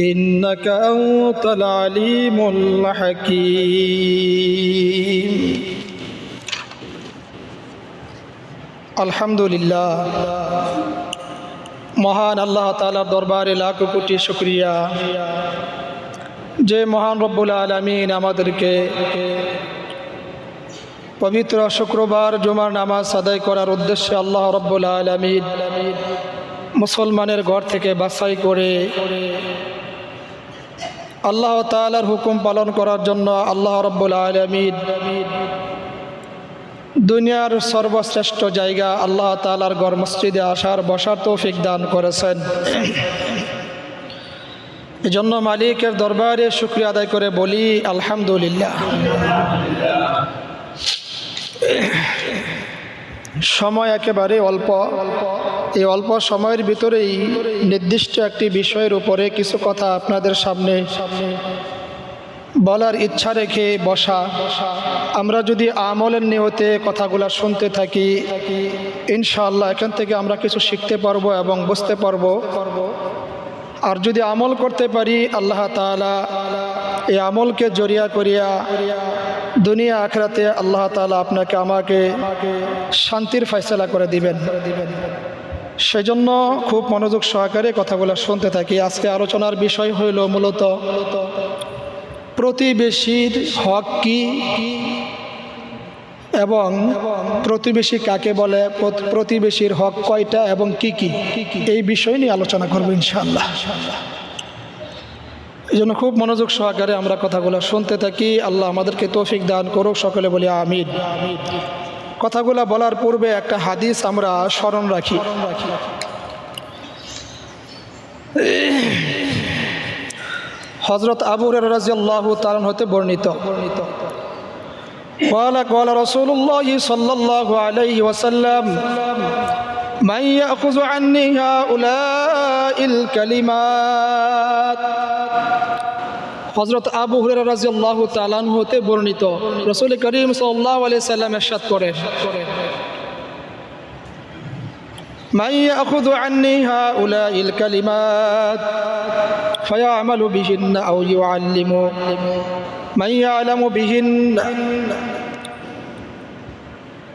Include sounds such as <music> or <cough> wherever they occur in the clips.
إنك أنت العليم الحكيم আলহামদুলিল্লাহ মহান আল্লাহ তালার দরবারে লাখ কোটি শুক্রিয়া যে মহান রব্বুল আলমিন আমাদেরকে পবিত্র শুক্রবার জুমার নামাজ আদায় করার উদ্দেশ্যে আল্লাহ রব্বুল আলমিন মুসলমানের ঘর থেকে বাছাই করে আল্লাহ তালার হুকুম পালন করার জন্য আল্লাহ রব্বুল আলমিন দুনিয়ার সর্বশ্রেষ্ঠ জায়গা আল্লাহ তালার গড় মসজিদে আসার বসার তৌফিক দান করেছেন। এজন্য মালিকের দরবারে শুক্রিয়া আদায় করে বলি, আলহামদুলিল্লাহ। সময় একেবারে অল্প। এই অল্প সময়ের ভিতরেই নির্দিষ্ট একটি বিষয়ের উপরে কিছু কথা আপনাদের সামনে বলার ইচ্ছা রেখে বসা। আমরা যদি আমলের নিয়তে কথাগুলো শুনতে থাকি, ইনশাআল্লাহ এখান থেকে আমরা কিছু শিখতে পারব এবং বুঝতে পারব। আর যদি আমল করতে পারি, আল্লাহ তালা এই আমলকে জরিয়া করিয়া দুনিয়া আখরাতে আল্লাহ তালা আপনাকে আমাকে শান্তির ফয়সলা করে দিবেন দিবেন। সেজন্য খুব মনোযোগ সহকারে কথাগুলো শুনতে থাকি। আজকে আলোচনার বিষয় হইল মূলত প্রতিবেশীর হক কি এবং প্রতিবেশী কাকে বলে প্রতিবেশীর হক কয়টা এবং কি কি? এই বিষয় নিয়ে আলোচনা করব ইনশাআল্লাহ। এই জন্য খুব মনোযোগ সহকারে আমরা কথাগুলো শুনতে থাকি। আল্লাহ আমাদেরকে তৌফিক দান করুক, সকলে বলি আমিন। কথাগুলো বলার পূর্বে একটা হাদিস আমরা স্মরণ রাখি হজরত আবু রাজিয়াল্লাহ তালন হতে বর্ণিত قال قال رسول الله صلى الله عليه وسلم من يأخذ عني هؤلاء الكلمات হজরত আবু হুরের রাজিয়াল্লাহ তালান হতে বর্ণিত রসুল করিম সাল্লাহ আলি সাল্লাম এরশাদ করেন من يأخذ عني هؤلاء الكلمات فيعمل بهن أو يعلم من يعلم بهن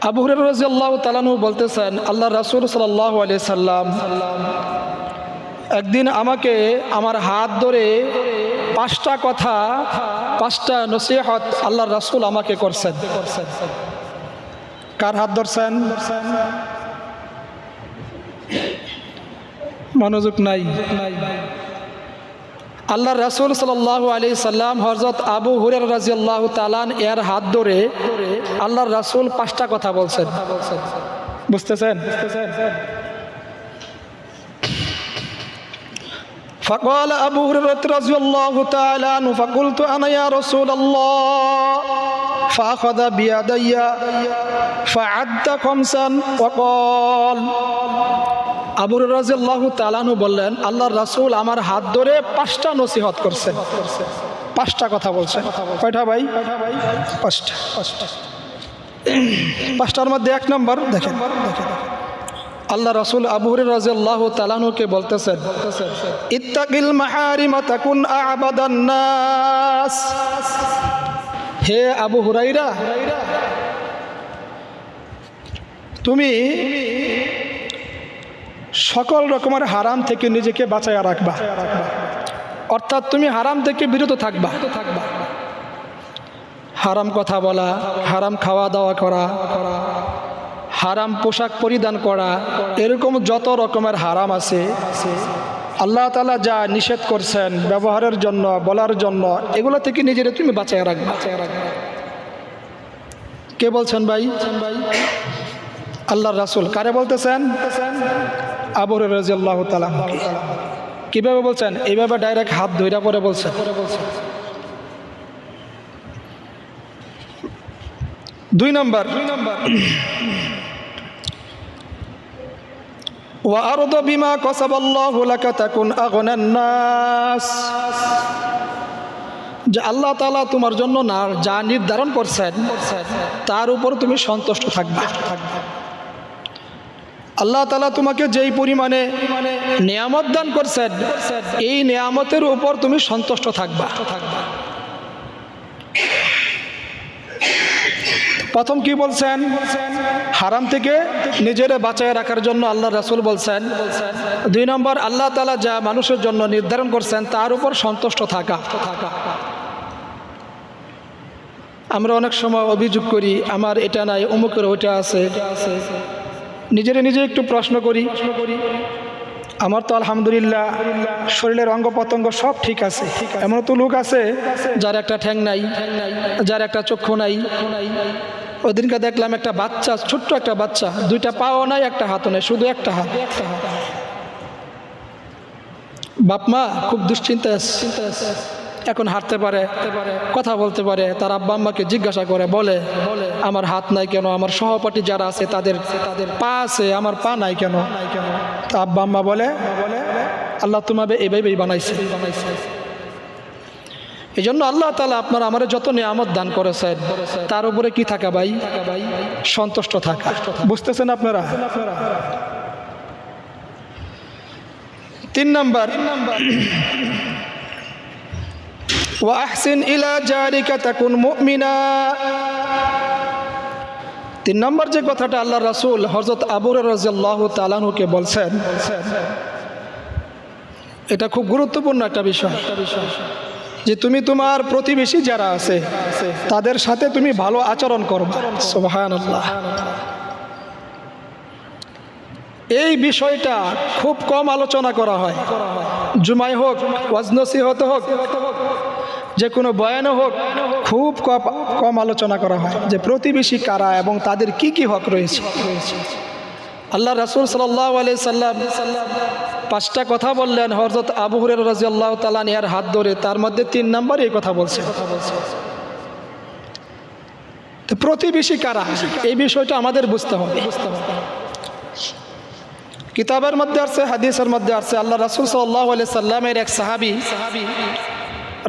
আবু হুরের রাজিয়াল্লাহ তালানু বলতেছেন আল্লাহ রাসুল সাল্লাহ আলি সাল্লাম একদিন আমাকে আমার হাত ধরে পাঁচটা কথা, পাঁচটা নসিহত আল্লাহ রাসুল আমাকে করছেন। কার হাত ধরছেন? মনোযোগ নাই। আল্লাহ রাসুল সাল্লাহ আলি সাল্লাম হজরত আবু হুরের রাজিয়াল্লাহ তালান এর হাত ধরে আল্লাহর রাসুল পাঁচটা কথা বলছেন। বুঝতেছেন? فقال أبو هريرة رضي الله تعالى عنه فقلت أنا يا رسول الله فأخذ بيدي فعد خمسا وقال আবু রাজিয়াল্লাহ তালানু বললেন আল্লাহর রাসুল আমার হাত ধরে পাঁচটা নসিহত করছে পাঁচটা কথা বলছে কয়টা ভাই পাঁচটা পাঁচটার মধ্যে এক নম্বর দেখেন আল্লাহ রাসুল আবুহরি রাজিয়াল্লাহ তালানুকে বলতেছেন, ইত্তাকিল মাহারিমা তাকুন আবাদান নাস। হে আবু হুরাইরা তুমি সকল রকমের হারাম থেকে নিজেকে বাঁচাইয়া রাখবা। অর্থাৎ তুমি হারাম থেকে বিরত থাকবা। হারাম কথা বলা, হারাম খাওয়া দাওয়া করা হারাম পোশাক পরিধান করা, এরকম যত রকমের হারাম আছে, আল্লাহ তালা যা নিষেধ করছেন ব্যবহারের জন্য, বলার জন্য, এগুলো থেকে নিজের তুমি বাঁচায় রাখবা। কে বলছেন ভাই? আল্লাহর রাসুল। কারে বলতেছেন? আবর রাজিয়াল্লাহ তালা কীভাবে বলছেন? এইভাবে ডাইরেক্ট হাত ধইরা পরে বলছেন। দুই নম্বর দুই নম্বর। وأرض بما كسب الله لك تكن أغنى الناس যে আল্লাহ তালা তোমার জন্য না যা নির্ধারণ করছেন তার উপর তুমি সন্তুষ্ট থাকবে আল্লাহ তালা তোমাকে যেই পরিমাণে নিয়ামত দান করছেন এই নিয়ামতের উপর তুমি সন্তুষ্ট থাকবা প্রথম কি বলছেন? হারাম থেকে নিজের বাঁচায় রাখার জন্য আল্লাহ রাসুল বলছেন, দুই নম্বর, আল্লাহ তালা যা মানুষের জন্য নির্ধারণ করছেন তার উপর সন্তুষ্ট থাকা। আমরা অনেক সময় অভিযোগ করি, আমার এটা নাই অমুকের ওইটা আছে। নিজেরে নিজে একটু প্রশ্ন করি। আমার তো আলহামদুলিল্লাহ শরীরের অঙ্গ প্রত্যঙ্গ সব ঠিক আছে। এমন তো লোক আছে যার একটা ঠ্যাং নাই, যার একটা চক্ষু নাই। ওদিনকে দেখলাম একটা বাচ্চা, ছোট্ট একটা বাচ্চা, দুইটা পাও নাই, একটা হাতও নাই, শুধু একটা হাত। বাপ মা খুব দুশ্চিন্তা আছে। এখন হাঁটতে পারে, কথা বলতে পারে, তার আব্বা আম্মাকে জিজ্ঞাসা করে, বলে, আমার হাত নাই কেন? আমার সহপাঠী যারা আছে, তাদের তাদের পা আছে, আমার পা নাই কেন? তা আব্বা আম্মা বলে, আল্লাহ তোমাবে এভাবেই বানাইছে। এই জন্য আল্লাহ তালা আপনার আমার যত নিয়ামত দান করেছেন, তার উপরে কি থাকা ভাই? সন্তুষ্ট থাকা। বুঝতেছেন আপনারা? তিন নাম্বার ওয়াহসিন ইলা জারিকা তাকুন মুমিনা তিন নম্বর যে কথাটা আল্লাহ রাসূল হযরত আবুর রাজিয়াল্লাহ তালানুকে বলছেন, এটা খুব গুরুত্বপূর্ণ একটা বিষয় যে তুমি তোমার প্রতিবেশী যারা আছে, তাদের সাথে তুমি ভালো আচরণ করবা সুবহানাল্লাহ। এই বিষয়টা খুব কম আলোচনা করা হয়। জুমাই হোক ওয়াজনসিহত হোক যে কোনো বয়ানে হোক, খুব কম আলোচনা করা হয় যে প্রতিবেশী কারা এবং তাদের কি কি হক রয়েছে। আল্লাহ রাসুল সাল্লাহ আলি সাল্লাম পাঁচটা কথা বললেন। হরজত আবু হুরের রাজি আল্লাহ তালানিয়ার হাত ধরে, তার মধ্যে তিন নাম্বার এই কথা বলছে। প্রতিবেশী কারা? এই বিষয়টা আমাদের বুঝতে হবে। বুঝতে কিতাবের মধ্যে আসছে, হাদিসের মধ্যে আসছে আল্লাহ রাসুল সাল্লাহ আলি সাল্লামের এক সাহাবি সাহাবি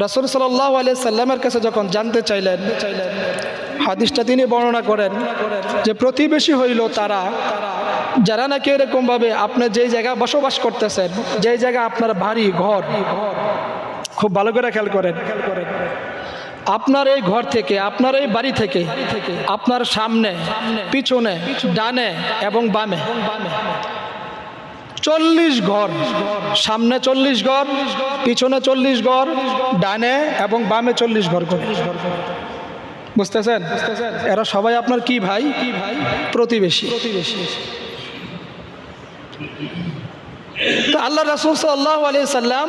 রাসুল সাল্লাহ আলি সাল্লামের কাছে যখন জানতে চাইলেন, হাদিসটা তিনি বর্ণনা করেন যে প্রতিবেশী হইল তারা, যারা নাকি এরকমভাবে আপনি যেই জায়গায় বসবাস করতেছেন, যেই জায়গা আপনার বাড়ি, ঘর, খুব ভালো করে খেয়াল করেন। আপনার এই ঘর থেকে, আপনার এই বাড়ি থেকে, আপনার সামনে, পিছনে, ডানে এবং বামে চল্লিশ ঘর। সামনে চল্লিশ ঘর, পিছনে চল্লিশ ঘর, ডানে এবং বামে চল্লিশ ঘর করে। বুঝতেছেন? এরা সবাই আপনার কি ভাই? প্রতিবেশী। প্রতিবেশী তো আল্লাহ রাসুল সাল্লাহ সাল্লাম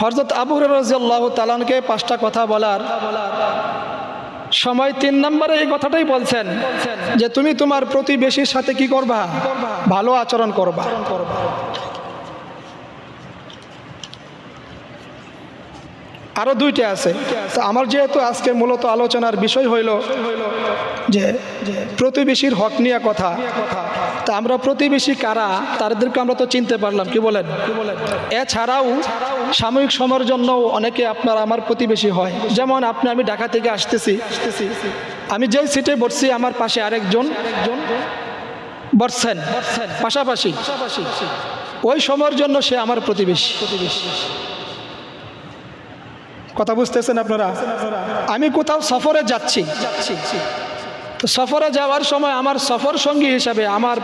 হরজত আবু রাজিয়াল্লাহ তালানকে পাঁচটা কথা বলার সময় তিন নম্বরে এই কথাটাই বলছেন যে তুমি তোমার প্রতিবেশীর সাথে কি করবা? ভালো আচরণ করবা। আরও দুইটা আছে। তো আমার যেহেতু আজকে মূলত আলোচনার বিষয় হইল যে প্রতিবেশীর হক নিয়ে কথা। তা আমরা প্রতিবেশী কারা, তাদেরকে আমরা তো চিনতে পারলাম, কি বলেন? এছাড়াও সাময়িক সময়ের জন্য অনেকে আপনার আমার প্রতিবেশী হয়। যেমন আপনি, আমি ঢাকা থেকে আসতেছি। আমি যেই সিটে বসছি, আমার পাশে আরেকজন বসছেন। পাশাপাশি ওই সময়ের জন্য সে আমার প্রতিবেশী প্রতিবেশী। কথা বুঝতেছেন আপনারা? আমি কোথাও সফরে যাচ্ছি। তো সফরে যাওয়ার সময় আমার সফর সঙ্গী হিসাবে আমার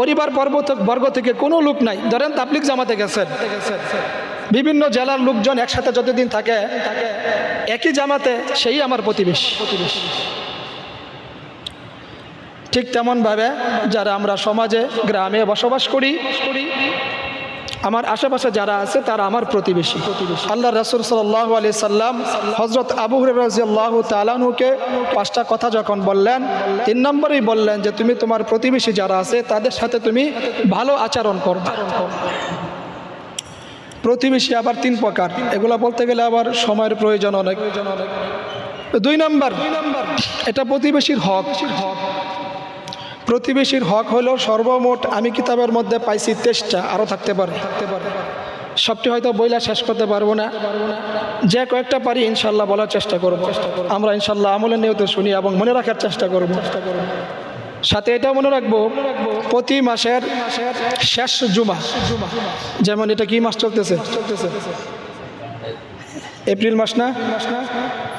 পরিবার পর্ব বর্গ থেকে কোনো লোক নাই। ধরেন তাবলিক জামাতে গেছেন। বিভিন্ন জেলার লোকজন একসাথে যতদিন থাকে, একই জামাতে সেই আমার প্রতিবেশী প্রতিবেশী। ঠিক তেমনভাবে যারা আমরা সমাজে, গ্রামে বসবাস করি আমার আশেপাশে যারা আছে, তারা আমার প্রতিবেশী। আল্লাহ রসুল সাল্লাহ আলি সাল্লাম হজরত আবু রাজিয়াল্লাহ তালানুকে পাঁচটা কথা যখন বললেন, তিন নম্বরেই বললেন যে, তুমি তোমার প্রতিবেশী যারা আছে, তাদের সাথে তুমি ভালো আচরণ করবে। প্রতিবেশী আবার তিন প্রকার। এগুলো বলতে গেলে আবার সময়ের প্রয়োজন অনেক। দুই নম্বর, এটা প্রতিবেশীর হক হক। প্রতিবেশীর হক হলো সর্বমোট আমি কিতাবের মধ্যে পাইছি তেষ্টা, আরও থাকতে পারে। থাকতে পারে সবটি হয়তো বইলা শেষ করতে পারব না। যে কয়েকটা পারি ইনশাল্লাহ বলার চেষ্টা করব। আমরা ইনশাল্লাহ আমলের নিয়ত শুনি এবং মনে রাখার চেষ্টা করব। সাথে এটা মনে রাখব, প্রতি মাসের শেষ জুমা, যেমন এটা কি মাস চলতেছে? চলতেছে এপ্রিল মাস না?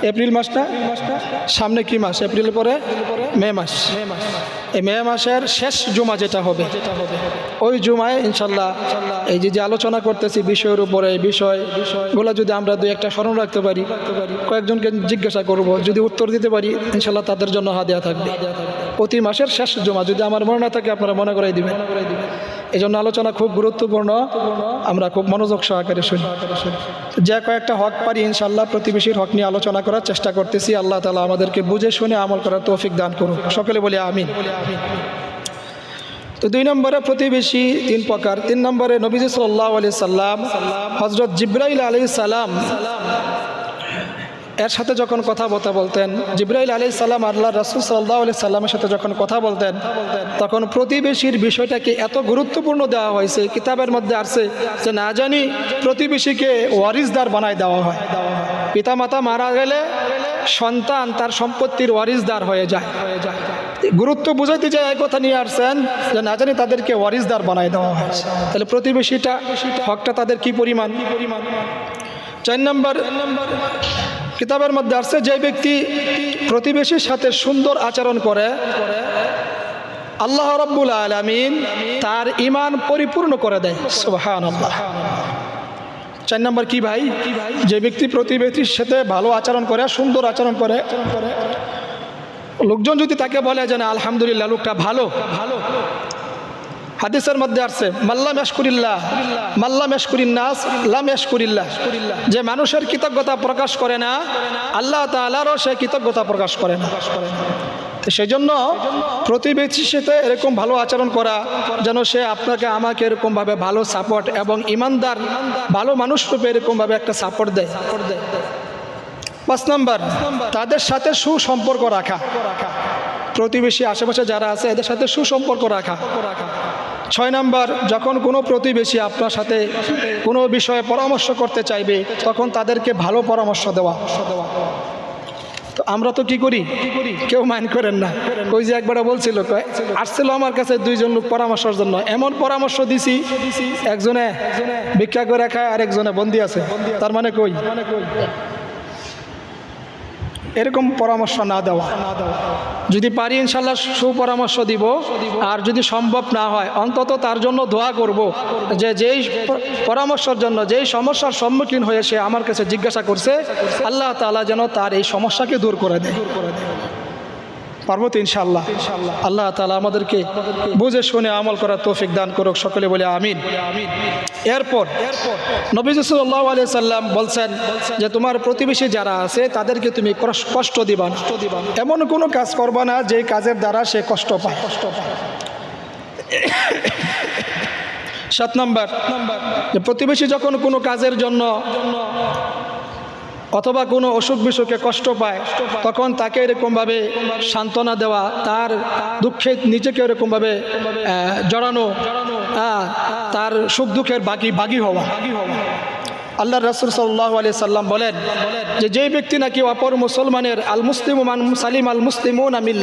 এপ্রিল মাস না? সামনে কি মাস? এপ্রিল পরে মে মাস মে মাস। এই মে মাসের শেষ জুমা যেটা হবে, ওই জুমায় ইনশাল্লাহ এই যে যে আলোচনা করতেছি বিষয়ের উপরে, এই বিষয় বিষয়গুলো যদি আমরা দুই একটা স্মরণ রাখতে পারি, কয়েকজনকে জিজ্ঞাসা করব, যদি উত্তর দিতে পারি, ইনশাল্লাহ তাদের জন্য হাদিয়া থাকবে। প্রতি মাসের শেষ জমা, যদি আমার মনে না থাকে আপনারা মনে করাই দিবেন। এই জন্য আলোচনা খুব গুরুত্বপূর্ণ। আমরা খুব মনোযোগ সহকারে শুনি। যে কয়েকটা হক পারি ইনশাল্লাহ প্রতিবেশীর হক নিয়ে আলোচনা করার চেষ্টা করতেছি। আল্লাহ তালা আমাদেরকে বুঝে শুনে আমল করার তৌফিক দান করুন সকলে বলি আমিন। তো দুই নম্বরে প্রতিবেশী তিন প্রকার। তিন নম্বরে নবীজ সাল্লাহ আলি সাল্লাম হজরত জিব্রাইল আলী সালাম এর সাথে যখন কথা বলতে বলতেন, জিব্রাইল আলী সাল্লাম আল্লাহ রাসুল সাল্লাহ আলি সাল্লামের সাথে যখন কথা বলতেন, তখন প্রতিবেশীর বিষয়টাকে এত গুরুত্বপূর্ণ দেওয়া হয়েছে, কিতাবের মধ্যে আসছে যে না জানি প্রতিবেশীকে ওয়ারিসদার বানায় দেওয়া হয়। পিতামাতা মারা গেলে সন্তান তার সম্পত্তির ওয়ারিসদার হয়ে যায়। গুরুত্ব বুঝাইতে যায় এই কথা নিয়ে আসছেন যে না জানি তাদেরকে ওয়ারিসদার বানায় দেওয়া হয় তাহলে প্রতিবেশীটা হকটা তাদের কি পরিমাণ? চার নম্বর কিতাবের মধ্যে আসছে, যে ব্যক্তি প্রতিবেশীর সাথে সুন্দর আচরণ করে, আল্লাহ রব্বুল আলমিন তার ইমান পরিপূর্ণ করে দেয়। সুবাহান আল্লাহ চার নম্বর কি ভাই? যে ব্যক্তি প্রতিবেশীর সাথে ভালো আচরণ করে, সুন্দর আচরণ করে, লোকজন যদি তাকে বলে যে না, আলহামদুলিল্লাহ, লোকটা ভালো ভালো হাদিসের মধ্যে আসছে, মাল্লাম ইয়াশকুরিল্লাহ, মাল্লাম ইয়াশকুরিন্নাস, লাম ইয়াশকুরিল্লাহ। যে মানুষের কৃতজ্ঞতা প্রকাশ করে না, আল্লাহ তাআলারও সে কৃতজ্ঞতা প্রকাশ করে না। সেই জন্য প্রতিবেশীর সাথে এরকম ভালো আচরণ করা, যেন সে আপনাকে আমাকে এরকমভাবে ভালো সাপোর্ট এবং ইমানদার, ভালো মানুষ রূপে এরকমভাবে একটা সাপোর্ট দেয় সাপোর্ট দেয়। পাঁচ নাম্বার, তাদের সাথে সুসম্পর্ক রাখা। প্রতিবেশী আশেপাশে যারা আছে, এদের সাথে সুসম্পর্ক রাখা। ছয় নাম্বার, যখন কোনো প্রতিবেশী আপনার সাথে কোনো বিষয়ে পরামর্শ করতে চাইবে, তখন তাদেরকে ভালো পরামর্শ দেওয়া। তো আমরা তো কি করি? কেউ মাইন্ড করেন না। ওই যে একবার বলছিল আসছিল আমার কাছে দুইজন লোক পরামর্শের জন্য। এমন পরামর্শ দিছি, একজনে ভিক্ষা করে খায়, আরেকজনে বন্দি আছে। তার মানে কই? এরকম পরামর্শ না দেওয়া। যদি পারি ইনশাল্লাহ সুপরামর্শ দিব। আর যদি সম্ভব না হয়, অন্তত তার জন্য দোয়া করব যে যেই পরামর্শর জন্য, যেই সমস্যার সম্মুখীন হয়ে সে আমার কাছে জিজ্ঞাসা করছে, আল্লাহ তালা যেন তার এই সমস্যাকে দূর করে দেয়। পারব তো ইনশাল্লাহ আল্লাহ তালা আমাদেরকে বুঝে শুনে আমল করার তৌফিক দান করুক, সকলে বলে আমিন। এরপর নবী সাল্লাহ আলিয়া সাল্লাম বলছেন যে, তোমার প্রতিবেশী যারা আছে, তাদেরকে তুমি কষ্ট- দিবা এমন কোনো কাজ করবা না যে কাজের দ্বারা সে কষ্ট পায়। কষ্ট পায় সাত নম্বর প্রতিবেশী যখন কোনো কাজের জন্য অথবা কোনো অসুখ বিসুখে কষ্ট পায়, তখন তাকে এরকমভাবে সান্ত্বনা দেওয়া, তার দুঃখে নিজেকে এরকমভাবে জড়ানো তার সুখ দুঃখের বাকি বাগি হওয়া। আল্লাহ রসুল সাল্লাহ আলি সাল্লাম বলেন যে যেই ব্যক্তি নাকি অপর মুসলমানের আল মুসলিম সালিম আল মুসলিমুন আমিল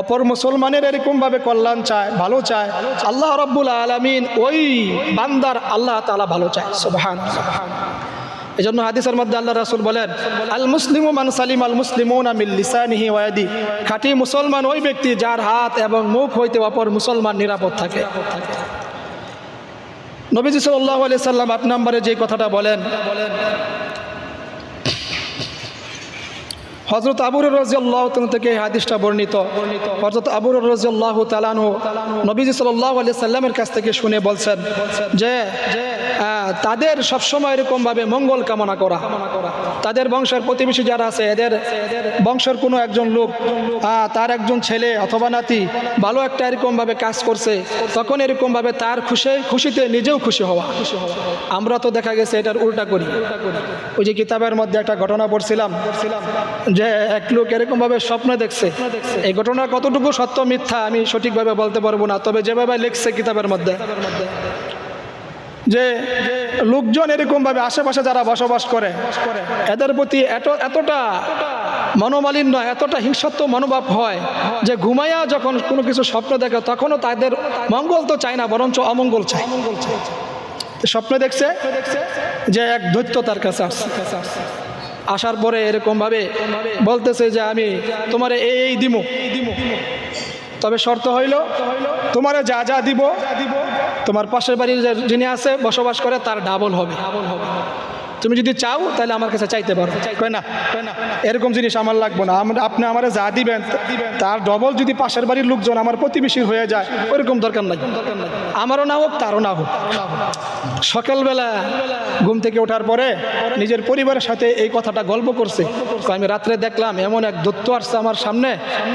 অপর মুসলমানের এরকমভাবে কল্যাণ চায়, ভালো চায়, আল্লাহ রব্বুল আলমিন ওই বান্দার আল্লাহ তাআলা ভালো চায়। সুবহান এই জন্য হাদিসের মধ্যে আল্লাহ রাসুল বলেন, আল মুসলিম মান সালিম আল মুসলিমুন আমিল ওয়াদি খাঁটি মুসলমান ওই ব্যক্তি যার হাত এবং মুখ হইতে অপর মুসলমান নিরাপদ থাকে। নবীজি সাল্লাহ আলিয়া সাল্লাম আট নম্বরে যে কথাটা বলেন বলেন হজরত আবুর রাজিয়াল্লাহ থেকে হাদিসটা বর্ণিত। হজরত আবুর রাজিয়াল্লাহ তালানহ নবীজি সাল্লাহ আলি সাল্লামের কাছ থেকে শুনে বলছেন যে তাদের সবসময় এরকমভাবে মঙ্গল কামনা করা। তাদের বংশের প্রতিবেশী যারা আছে, এদের বংশের কোনো একজন লোক তার একজন ছেলে অথবা নাতি ভালো একটা এরকমভাবে কাজ করছে, তখন এরকমভাবে তার খুশি, খুশিতে নিজেও খুশি হওয়া। আমরা তো দেখা গেছে এটার উল্টা করি। ওই যে কিতাবের মধ্যে একটা ঘটনা পড়ছিলাম যে এক লোক এরকমভাবে স্বপ্ন দেখছে এই ঘটনা কতটুকু সত্য মিথ্যা আমি সঠিকভাবে বলতে পারব না তবে যেভাবে লিখছে কিতাবের মধ্যে। যে লোকজন এরকমভাবে আশেপাশে যারা বসবাস করে এদের প্রতি এত এতটা মনোমালিন্য এতটা হিংসত্ব মনোভাব হয় যে ঘুমাইয়া যখন কোনো কিছু স্বপ্ন দেখে তখনও তাদের মঙ্গল তো চায় না বরঞ্চ অমঙ্গল চায়। স্বপ্ন দেখছে যে এক দৈত্য তার কাছে আসছে। আসার পরে এরকমভাবে বলতেছে যে আমি তোমারে এই এই দিব তবে শর্ত হইল, তোমার যা যা দিব, তোমার পাশের বাড়ির যিনি আছে বসবাস করে তার ডাবল হবে। তুমি যদি চাও, তাহলে আমার কাছে চাইতে পারো। কয় না? এরকম জিনিস আমার লাগবে না। আপনি আমার যা দিবেন, তার ডবল যদি পাশের বাড়ির লোকজন আমার প্রতিবেশীর হয়ে যায় ওইরকম দরকার নাই। আমারও না হোক, তারও না হোক। সকালবেলা ঘুম থেকে ওঠার পরে নিজের পরিবারের সাথে এই কথাটা গল্প করছে। আমি রাত্রে দেখলাম এমন এক দত্ত আসছে আমার সামনে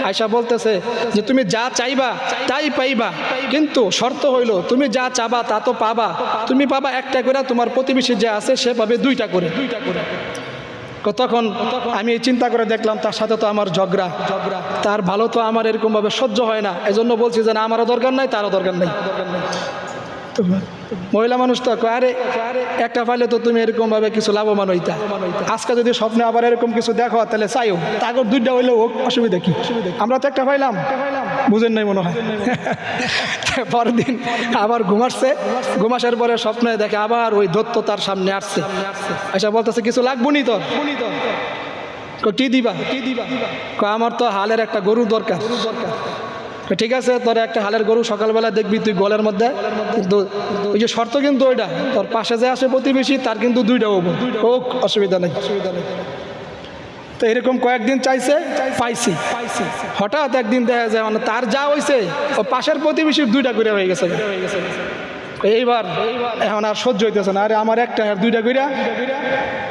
আয়সা বলতেছে যে, তুমি যা চাইবা, তাই পাইবা। কিন্তু শর্ত হইল, তুমি যা চাবা, তা তো পাবা। তুমি পাবা একটা করে, তোমার প্রতিবেশী যে আছে, সে পাবে দুইটা করে। দুইটা করে তখন আমি এই চিন্তা করে দেখলাম, তার সাথে তো আমার ঝগড়া ঝগড়া। তার ভালো তো আমার এরকমভাবে সহ্য হয় না। এজন্য বলছি যে, না, আমারও দরকার নাই, তারও দরকার নেই। তো মহিলা মানুষ তো আরে, একটা পাইলে তো তুমি এরকম ভাবে কিছু লাভবান হইতা। আজকে যদি স্বপ্নে আবার এরকম কিছু দেখো, তাহলে চাইও। তাগর দুইটা হইলেও হোক, অসুবিধা কি? আমরা তো একটা পাইলাম। বুঝেন নাই মনে হয়। <laughs> পরের দিন আবার ঘুমাচ্ছে ঘুমাসার পরে স্বপ্নে দেখে আবার ওই দত্ত তার সামনে আসছে। আচ্ছা বলতেছে, কিছু লাগবো নি তোর? কি দিবা? কি দিবা আমার তো হালের একটা গরু দরকার দরকার। ঠিক আছে, তোর একটা হালের গরু সকালবেলা দেখবি তুই গলের মধ্যে। কিন্তু ওই যে শর্ত কিন্তু ওইটা, তোর পাশে যে আসে প্রতিবেশী, তার কিন্তু দুইটা হব। হোক, অসুবিধা নেই। অসুবিধা নেই তো এরকম কয়েকদিন চাইছে, পাইছি। হঠাৎ একদিন দেখা যায় মানে তার যা হয়েছে ও পাশের প্রতিবেশীর দুইটা করে হয়ে গেছে। এইবার এখন আর সহ্য হইতেছে না। আরে আমার একটা আর দুইটা কইরা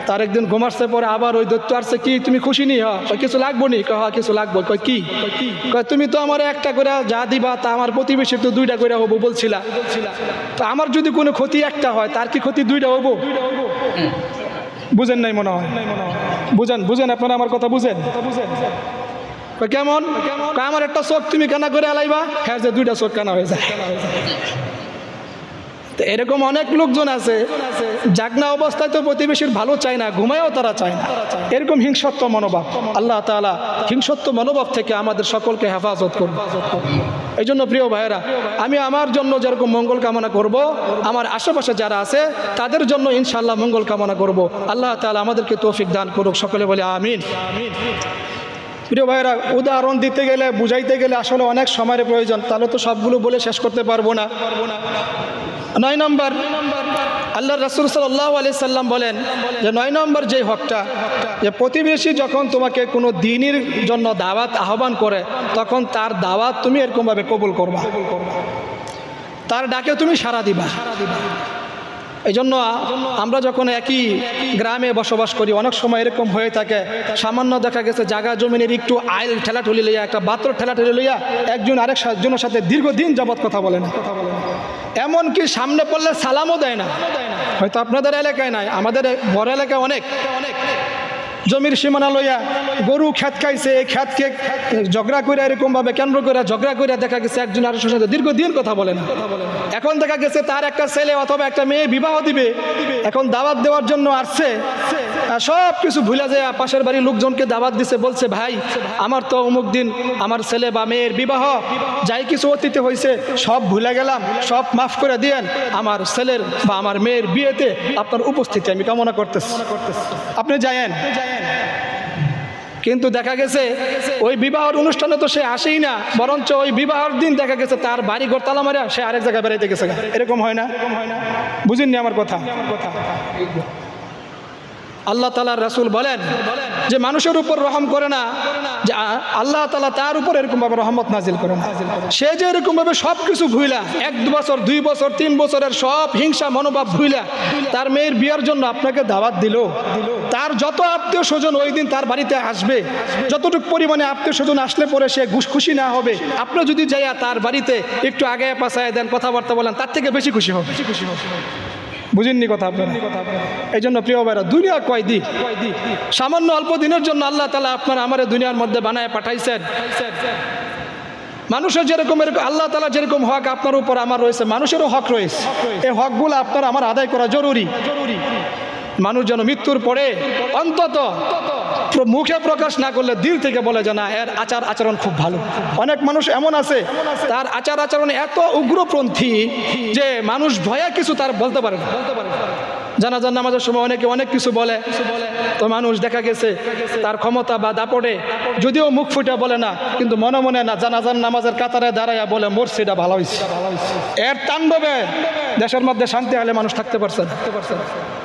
তার একদিন ঘুমাচ্ছে পরে আবার ওই দত্ত আসছে কি তুমি খুশি নি? হ্যাঁ। কিছু লাগবো নি? হ্যাঁ কিছু লাগবো। কয় কি? কয় তুমি তো আমার একটা করে যা দিবা তা আমার প্রতিবেশী তো দুইটা করে হব বলছিলা। তো আমার যদি কোনো ক্ষতি একটা হয় তার কি ক্ষতি দুইটা হব? বুঝেন নাই মনে হয়। বুঝেন বুঝেন আপনারা আমার কথা বুঝেন? কয়, কেমন? আমার একটা চোখ তুমি কানা করে আলাইবা হ্যাঁ যে দুইটা চোখ কানা হয়ে যায়? তো এরকম অনেক লোকজন আছে জাগনা অবস্থায় তো প্রতিবেশীর ভালো চায় না, ঘুমায়ও তারা চায় না। এরকম হিংসত্ব মনোভাব, আল্লাহ তাআলা হিংসত্ব মনোভাব থেকে আমাদের সকলকে হেফাজত করবে এই জন্য প্রিয় ভাইয়েরা, আমি আমার জন্য যেরকম মঙ্গল কামনা করব, আমার আশেপাশে যারা আছে, তাদের জন্য ইনশাল্লাহ মঙ্গল কামনা করব। আল্লাহ তাআলা আমাদেরকে তৌফিক দান করুক, সকলে বলে আমিন। প্রিয় ভাইয়েরা, উদাহরণ দিতে গেলে, বুঝাইতে গেলে আসলে অনেক সময়ের প্রয়োজন, তাহলে তো সবগুলো বলে শেষ করতে পারব না। নয় নম্বর আল্লাহ রসুল সাল্লাহ আলি সাল্লাম বলেন যে নয় নম্বর যে হকটা, যে প্রতিবেশী যখন তোমাকে কোনো দিনের জন্য দাওয়াত আহ্বান করে, তখন তার দাওয়াত তুমি এরকমভাবে কবুল করবা। তার ডাকে তুমি সারা দিবা। এই জন্য আমরা যখন একই গ্রামে বসবাস করি, অনেক সময় এরকম হয়ে থাকে। সামান্য দেখা গেছে জাগা জমিনের একটু আইল ঠেলাঠুলি লইয়া, একটা বাত্র ঠেলাঠুলি লইয়া একজন আরেক জনের সাথে দীর্ঘদিন যাবৎ কথা বলে না। এমনকি সামনে পড়লে সালামও দেয় না। হয়তো আপনাদের এলাকায় নাই, আমাদের বড় এলাকায় অনেক অনেক। জমির সীমানা লইয়া গরু খ্যাত খাইছে, এই খ্যাতকে ঝগড়া করে এরকম ভাবে কেন্দ্র করে ঝগড়া করে দেখা গেছে একজন আরেকজনের সাথে দীর্ঘদিন কথা বলে না। এখন দেখা গেছে তার একটা ছেলে অথবা একটা মেয়ে বিবাহ দিবে, এখন দাওয়াত দেওয়ার জন্য আসছে, আর সব কিছু ভুলে যায় পাশের বাড়ির লোকজনকে দাওয়াত দিছে, বলছে, ভাই, আমার তো অমুক দিন আমার ছেলে বা মেয়ের বিবাহ, যাই কিছু অতীতে হয়েছে সব ভুলে গেলাম, সব মাফ করে দিয়েন, আমার ছেলের বা আমার মেয়ের বিয়েতে আপনার উপস্থিতি আমি কামনা করতেছি। আপনি যায়েন। কিন্তু দেখা গেছে, ওই বিবাহর অনুষ্ঠানে তো সে আসেই না, বরঞ্চ ওই বিবাহর দিন দেখা গেছে তার বাড়ি ঘর তালা মারা সে আরেক জায়গায় বেড়াইতে গেছে এরকম হয় না? বুঝিনি আমার কথা? আল্লাহ তালার রাসুল বলেন যে, মানুষের উপর রহম করে না যে আল্লাহ তালা তার উপর এরকমভাবে রহমত নাজিল করেন। সে যে এরকমভাবে সব কিছু ভুইলা, এক দু বছর, দুই বছর, তিন বছরের সব হিংসা, মনোভাব ভুইলা, তার মেয়ের বিয়ের জন্য আপনাকে দাওয়াত দিল। তার যত আত্মীয় স্বজন ওই দিন তার বাড়িতে আসবে। যতটুকু পরিমাণে আত্মীয় স্বজন আসলে পরে সে খুশি না হবে, আপনি যদি যাইয়া তার বাড়িতে একটু আগে পাশায় দেন, কথাবার্তা বলেন, তার থেকে বেশি খুশি হবে বেশি খুশি হবে। বুঝেননি কথা আপনারা? এই জন্য প্রিয় ভাইরা, দুনিয়া কয় দিক? সামান্য অল্প দিনের জন্য আল্লাহ তালা আপনার আমার দুনিয়ার মধ্যে বানায় পাঠাইছেন। মানুষের যেরকম আল্লাহ তালা যেরকম হক আপনার উপর আমার রয়েছে, মানুষেরও হক রয়েছে। এই হকগুলো আপনার আমার আদায় করা জরুরি জরুরি। মানুষ যেন মৃত্যুর পরে অন্তত মুখে প্রকাশ না করলে দিল থেকে বলে যে না, এর আচার আচরণ খুব ভালো। অনেক মানুষ এমন আছে, তার আচার আচরণ এত উগ্রপন্থী যে মানুষ ভয়ে কিছু তার বলতে পারে না। জানাজার নামাজের সময় অনেকে অনেক কিছু বলে। তো মানুষ দেখা গেছে তার ক্ষমতা বা দাপটে যদিও মুখ ফুটে বলে না কিন্তু মনে মনে না জানাজার নামাজের কাতারে দাঁড়াইয়া বলে মোর সেটা ভালো হয়েছে এর তাণ্ডবে দেশের মধ্যে শান্তি হলে মানুষ থাকতে পারছে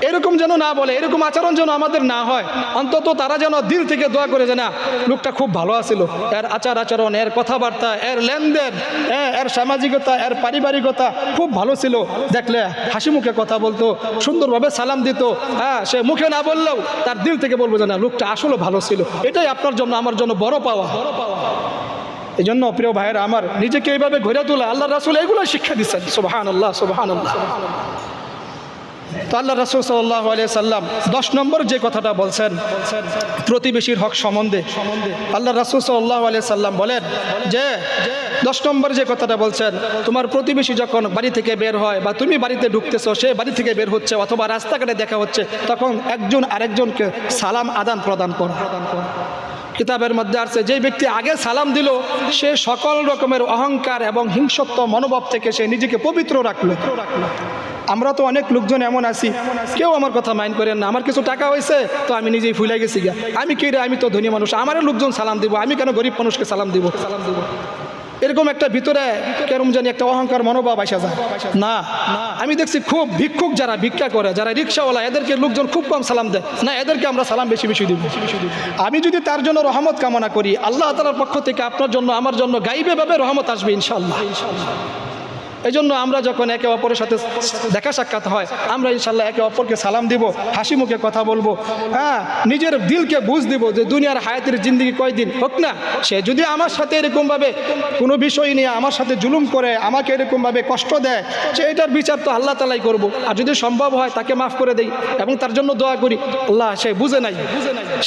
এরকম যেন না বলে এরকম আচরণ যেন আমাদের না হয় অন্তত তারা যেন দিল থেকে দোয়া করে যে না লোকটা খুব ভালো আছিল। এর আচার আচরণ এর কথাবার্তা এর লেনদেন হ্যাঁ, এর সামাজিকতা এর পারিবারিকতা খুব ভালো ছিল। দেখলে হাসি মুখে কথা বলতো সুন্দরভাবে সালাম দিত? হ্যাঁ সে মুখে না বললেও তার দিল থেকে বলব যে, না, লোকটা আসলে ভালো ছিল। এটাই আপনার জন্য, আমার জন্য বড় পাওয়া। এই জন্য প্রিয় ভাইয়েরা, আমার নিজেকে এইভাবে ঘুরে তোলা আল্লাহ রাসুল এইগুলো শিক্ষা দিচ্ছেন। সোহান আল্লাহ সোহান আল্লাহ তো আল্লাহ রসুল সাল্লাহ সাল্লাম দশ নম্বর যে কথাটা বলছেন, প্রতিবেশীর হক সম্বন্ধে, আল্লাহ রসুল সাল্লাহ সাল্লাম বলেন যে, দশ নম্বর যে কথাটা বলছেন, তোমার প্রতিবেশী যখন বাড়ি থেকে বের হয় বা তুমি বাড়িতে ঢুকতেছো, সে বাড়ি থেকে বের হচ্ছে অথবা রাস্তাঘাটে দেখা হচ্ছে, তখন একজন আরেকজনকে সালাম আদান প্রদান কর। কিতাবের মধ্যে আসছে যে ব্যক্তি আগে সালাম দিল, সে সকল রকমের অহংকার এবং হিংসত্ব মনোভাব থেকে সে নিজেকে পবিত্র রাখল। আমরা তো অনেক লোকজন এমন আছি। কেউ আমার কথা মাইন্ড করেন না। আমার কিছু টাকা হয়েছে, তো আমি নিজেই ফুলে গেছি গা আমি কে রে? আমি তো ধনী মানুষ। আমারও লোকজন সালাম দিব। আমি কেন গরিব মানুষকে সালাম দিব? সালাম দিব এরকম একটা ভিতরে কেরম জানি একটা অহংকার মনোভাব আসা যায়। না, আমি দেখছি খুব ভিক্ষুক যারা ভিক্ষা করে, যারা রিক্সাওয়ালা, এদেরকে লোকজন খুব কম সালাম দেয়। না, এদেরকে আমরা সালাম বেশি বেশি দিব। আমি যদি তার জন্য রহমত কামনা করি, আল্লাহ তালার পক্ষ থেকে আপনার জন্য, আমার জন্য গাইবেভাবে রহমত আসবে ইনশাল্লাহ ইনশাল্লাহ এই জন্য আমরা যখন একে অপরের সাথে দেখা সাক্ষাৎ হয়, আমরা ইনশাল্লাহ একে অপরকে সালাম দিব, হাসি মুখে কথা বলব। হ্যাঁ নিজের দিলকে বুঝ দিব যে দুনিয়ার হায়াতের জিন্দিগি কয়দিন হোক না। সে যদি আমার সাথে এরকমভাবে কোনো বিষয় নিয়ে আমার সাথে জুলুম করে, আমাকে এরকমভাবে কষ্ট দেয়, সে এটার বিচার তো আল্লাহ তালাই করব। আর যদি সম্ভব হয় তাকে মাফ করে দেই এবং তার জন্য দোয়া করি। আল্লাহ, সে বুঝে নাই।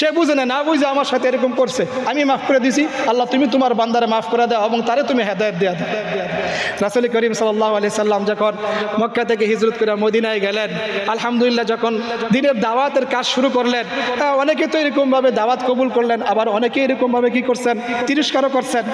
সে বুঝে নাই, না বুঝে আমার সাথে এরকম করছে। আমি মাফ করে দিছি। আল্লাহ, তুমি তোমার বান্দারে মাফ করে দাও এবং তারে তুমি হেদায়ত দেওয়া দাও। রাসুল করিম সাল্লাহ আলি সাল্লাম যখন মক্কা থেকে হিজরত করে মদিনায় গেলেন আলহামদুলিল্লাহ যখন দিনের দাওয়াতের কাজ শুরু করলেন হ্যাঁ, অনেকে তো এরকমভাবে দাওয়াত কবুল করলেন আবার অনেকে এরকমভাবে কি করছেন? তিরস্কারও করছেন।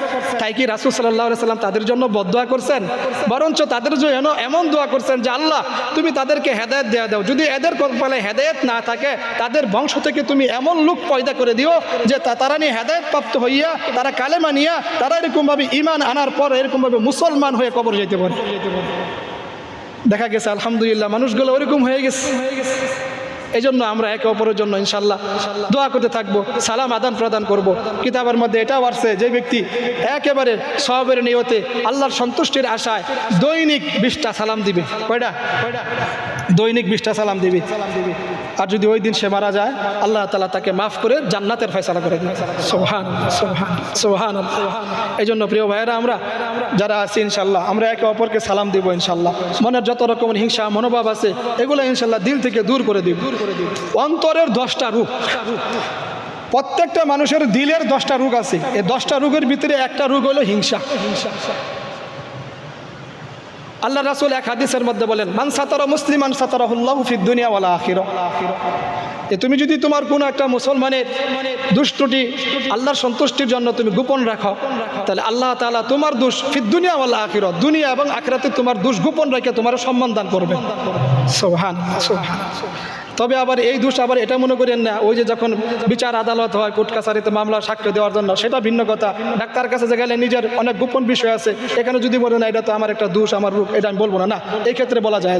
তাই কি রাসুল সাল্লাহ সাল্লাম তাদের জন্য বদোয়া করছেন? বরঞ্চ তাদের জন্য এমন দোয়া করছেন যে আল্লাহ তুমি তাদেরকে হেদায়ত দেওয়া দাও। যদি এদের কপালে হেদায়ত না থাকে তাদের বংশ থেকে তুমি এমন লোক পয়দা করে দিও যে তারা নিয়ে হেদায়ত প্রাপ্ত হইয়া তারা কালেমা নিয়া তারা এরকমভাবে ইমান আনার পর এরকমভাবে মুসলমান হয়ে কবর যেতে পারে। দেখা গেছে আলহামদুলিল্লাহ মানুষগুলো ওরকম হয়ে গেছে। এই জন্য আমরা একে অপরের জন্য ইনশাল্লাহ দোয়া করতে থাকব, সালাম আদান প্রদান করব। কিতাবের মধ্যে এটাও আসছে, যে ব্যক্তি একেবারে সবের নিয়তে আল্লাহর সন্তুষ্টির আশায় দৈনিক বিশটা সালাম দিবে। কয়টা? দৈনিক বিশটা সালাম দিবি। আর যদি ওই দিন সে মারা যায়, আল্লাহ তালা তাকে মাফ করে জান্নাতের ফয়সালা করে দেবে। সোহান সোহান সোহান এই জন্য প্রিয় ভাইয়েরা, আমরা যারা আছি ইনশাল্লাহ, আমরা একে অপরকে সালাম দিব ইনশাল্লাহ। মনের যত রকমের হিংসা, মনোভাব আছে, এগুলো ইনশাল্লাহ দিল থেকে দূর করে দিব। অন্তরের দশটা রূপ। প্রত্যেকটা মানুষের দিলের দশটা রোগ আছে। এই দশটা রোগের ভিতরে একটা রোগ হলো হিংসা। হিংসা আল্লাহ রাসুল এক হাদিসের মধ্যে বলেন, মান সাতারা মুসলিমান সাতারাহুল্লাহ ফিদ দুনিয়া আখির তুমি যদি তোমার কোনো একটা মুসলমানের দুষ্টটি আল্লাহর সন্তুষ্টির জন্য তুমি গোপন রাখো, তাহলে আল্লাহ তাআলা তোমার দোষ ফিদ আখির, দুনিয়া এবং আখিরাতে তোমার দোষ গোপন রেখে তোমার সম্মান দান করবে। সোহান সোহান তবে আবার এই দোষ আবার এটা মনে করেন না, ওই যে যখন বিচার আদালত হয়, কোর্ট কাছারিতে মামলা সাক্ষ্য দেওয়ার জন্য, সেটা ভিন্ন কথা। ডাক্তার কাছে যে গেলে নিজের অনেক গোপন বিষয় আছে, এখানে যদি বলেন এটা তো আমার একটা দোষ, আমার রূপ, এটা আমি বলব না। না, এই ক্ষেত্রে বলা যায়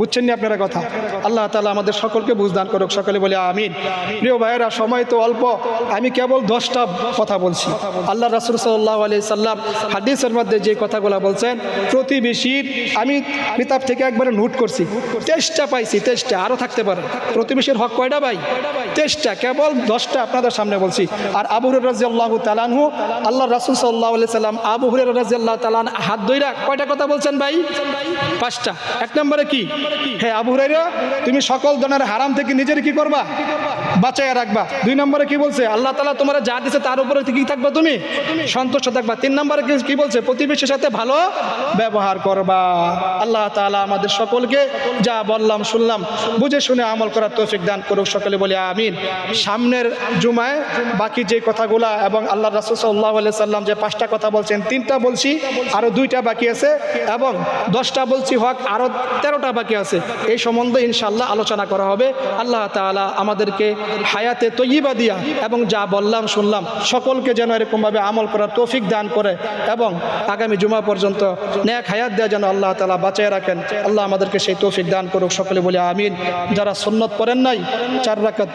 বুঝছেন নি আপনারা কথা? আল্লাহ তালা আমাদের সকলকে বুঝদান করুক, সকলে বলে আমিন। প্রিয় ভাইয়েরা, সময় তো অল্প, আমি কেবল দশটা কথা বলছি। আল্লাহ রাসুল সাল্লাহ আলি সাল্লাম হাদিসের মধ্যে যে কথাগুলো বলছেন, প্রতিবেশীর, আমি কিতাব থেকে একবারে নোট করছি তেইশটা পাইছি তেইশটা আরও থাকতে পারে প্রতিবেশীর হক কয়টা ভাই? তেইশটা, কেবল দশটা আপনাদের সামনে বলছি। আর আবু হুরের রাজি আল্লাহ তালানহু আল্লাহ রাসুল সাল্লাহ সাল্লাম আবু হুরের রাজি আল্লাহ তালান হাত দইরা কয়টা কথা বলছেন ভাই? পাঁচটা। এক নম্বরে কি? হ্যাঁ আবু হুরাইরা তুমি সকল ধরনের হারাম থেকে নিজের কি করবা? বাঁচাইয়া রাখবা। দুই নম্বরে কি বলছে? আল্লাহ তালা তোমার যা দিছে তার উপরে কি থাকবা তুমি? সন্তুষ্ট থাকবা। তিন নম্বরে কি- বলছে? প্রতিবেশীর সাথে ভালো ব্যবহার করবা। আল্লাহ তাআলা আমাদের সকলকে যা বললাম, শুনলাম, বুঝে শুনে আমল করার তৌফিক দান করুক সকলে বলি আমিন। সামনের জুমায় বাকি যে কথাগুলা এবং আল্লাহ রাসুল সাল্লাহ সাল্লাম যে পাঁচটা কথা বলছেন, তিনটা বলছি আরও দুইটা বাকি আছে এবং দশটা বলছি হক আরও তেরোটা বাকি আছে। এই সম্বন্ধে ইনশাল্লাহ আলোচনা করা হবে। আল্লাহ তাআলা আমাদেরকে হায়াতে তৈবা দিয়া এবং যা বললাম, শুনলাম, সকলকে যেন এরকমভাবে আমল করার তৌফিক দান করে এবং আগামী জুমা পর্যন্ত ন্যাক হায়াত দেওয়া যেন আল্লাহ তালা বাঁচিয়ে রাখেন। আল্লাহ আমাদেরকে সেই তৌফিক দান করুক, সকলে বলে আমিন। যারা সন্ন্যত পড়েন নাই চার রাকাত।